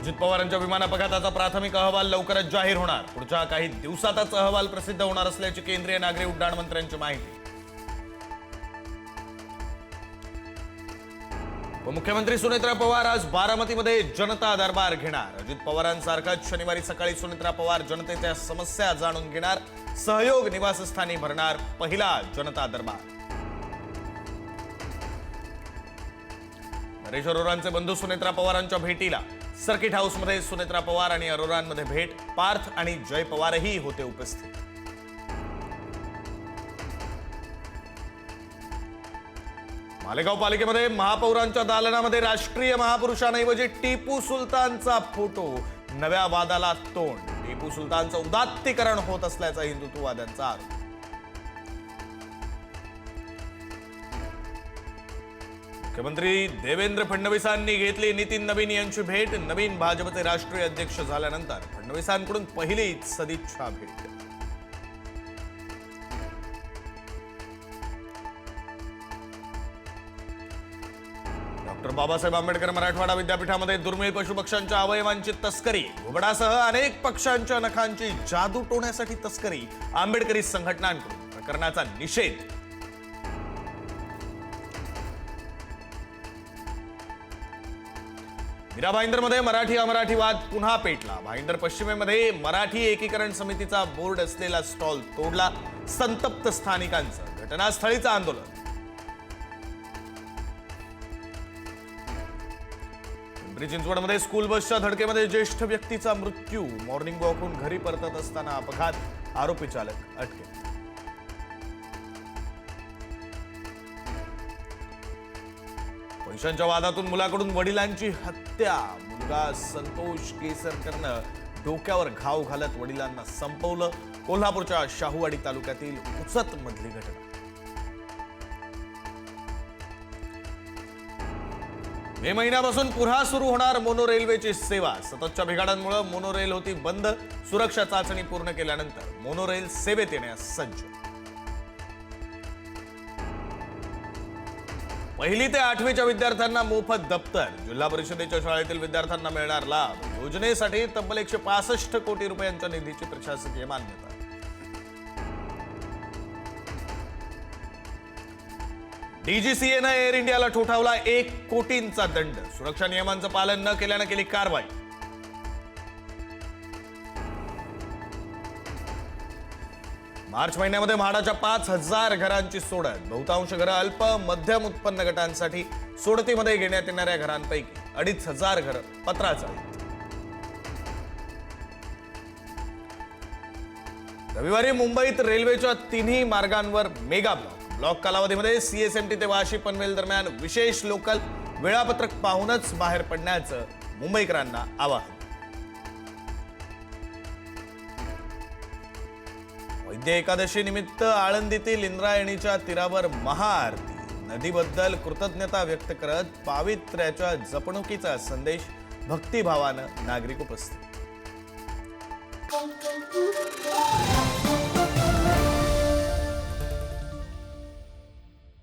अजित पवारांच्या विमान अपघाताचा प्राथमिक अहवाल लवकरच जाहीर होणार. पुढच्या काही दिवसातच अहवाल प्रसिद्ध होणार असल्याची केंद्रीय नागरी उड्डाण मंत्र्यांची माहिती. मुख्यमंत्री सुनेत्रा पवार आज बारामतीमध्ये जनता दरबार घेणार. अजित पवारांसारखाच शनिवारी सकाळी सुनेत्रा पवार जनतेच्या समस्या जाणून घेणार. सहयोग निवासस्थानी भरणार पहिला जनता दरबार. नरेश अरोरांचे बंधू सुनेत्रा पवारांच्या भेटीला. सर्किट हाऊसमध्ये सुनेत्रा पवार आणि अरोरांमध्ये भेट पार्थ आणि जय पवारही होते उपस्थित. मालेगाव पालिकेमध्ये महापौरांच्या दालनामध्ये राष्ट्रीय महापुरुषांऐवजी टिपू सुलतानचा फोटो नव्या वादाला तोंड. टिपू सुलतानचं उदात्तीकरण होत असल्याचा हिंदुत्ववाद्यांचा आरोप. मुख्यमंत्री देवेंद्र फडणवीसांनी घेतली नितीन नवीन यांची भेट. नवीन भाजपचे राष्ट्रीय अध्यक्ष झाल्यानंतर फडणवीसांकडून पहिलीच सदिच्छा भेट. डॉक्टर बाबासाहेब आंबेडकर मराठवाडा विद्यापीठामध्ये दुर्मिळ पशुपक्ष्यांच्या अवयवांची तस्करी. घुबडासह अनेक पक्ष्यांच्या नखांची जादू टोण्यासाठी तस्करी. आंबेडकरी संघटनांकडून. प्रकरणाचा निषेध. मीरा भाईंदरमध्ये मराठी अमराठी वाद पुन्हा पेटला. भाईंदर पश्चिमेमध्ये मराठी एकीकरण समितीचा बोर्ड असलेला स्टॉल तोडला संतप्त स्थानिकांचं घटनास्थळीचं आंदोलन. पिंपरी चिंचवडमध्ये स्कूल बसच्या धडकेमध्ये ज्येष्ठ व्यक्तीचा मृत्यू. मॉर्निंग वॉकहून घरी परतत असताना अपघात आरोपी चालक अटकेत. पैशांच्या वादातून मुलाकडून वडिलांची हत्या. मुलगा संतोष केसरकरनं डोक्यावर घाव घालत वडिलांना संपवलं. कोल्हापूरच्या शाहूवाडी तालुक्यातील उचत मधली घटना. मे महिन्यापासून पुन्हा सुरू होणार मोनो रेल्वेची सेवा. सततच्या बिघाडांमुळे मोनो रेल होती बंद. सुरक्षा चाचणी पूर्ण केल्यानंतर मोनो रेल सेवेत येण्यास सज्ज. पहिली ते आठवीच्या विद्यार्थ्यांना मोफत दप्तर. जिल्हा परिषदेच्या शाळेतील विद्यार्थ्यांना मिळणार लाभ. योजनेसाठी तब्बल एकशे पासष्ट कोटी रुपयांच्या निधीची प्रशासकीय मान्यता. डीजीसीएनं एअर इंडियाला ठोठावला एक कोटींचा दंड. सुरक्षा नियमांचं पालन न केल्यानं केली कारवाई. मार्च महिन्यामध्ये म्हाडाच्या पाच हजार घरांची सोडत बहुतांश घरं अल्प मध्यम उत्पन्न गटांसाठी सोडतीमध्ये घेण्यात येणाऱ्या घरांपैकी अडीच हजार घरं पत्राच आहेत. रविवारी मुंबईत रेल्वेच्या तिन्ही मार्गांवर मेगा ब्लॉक. ब्लॉक कालावधीमध्ये सीएसएमटी ते वाशी पनवेल दरम्यान विशेष लोकल वेळापत्रक पाहूनच बाहेर पडण्याचं मुंबईकरांना आवाहन. वैद्य एकादशी निमित्त आळंदीतील इंद्रायणीच्या तीरावर महाआरती. नदीबद्दल कृतज्ञता व्यक्त करत पावित्र्याच्या जपणुकीचा संदेश भक्तिभावानं नागरिक उपस्थित.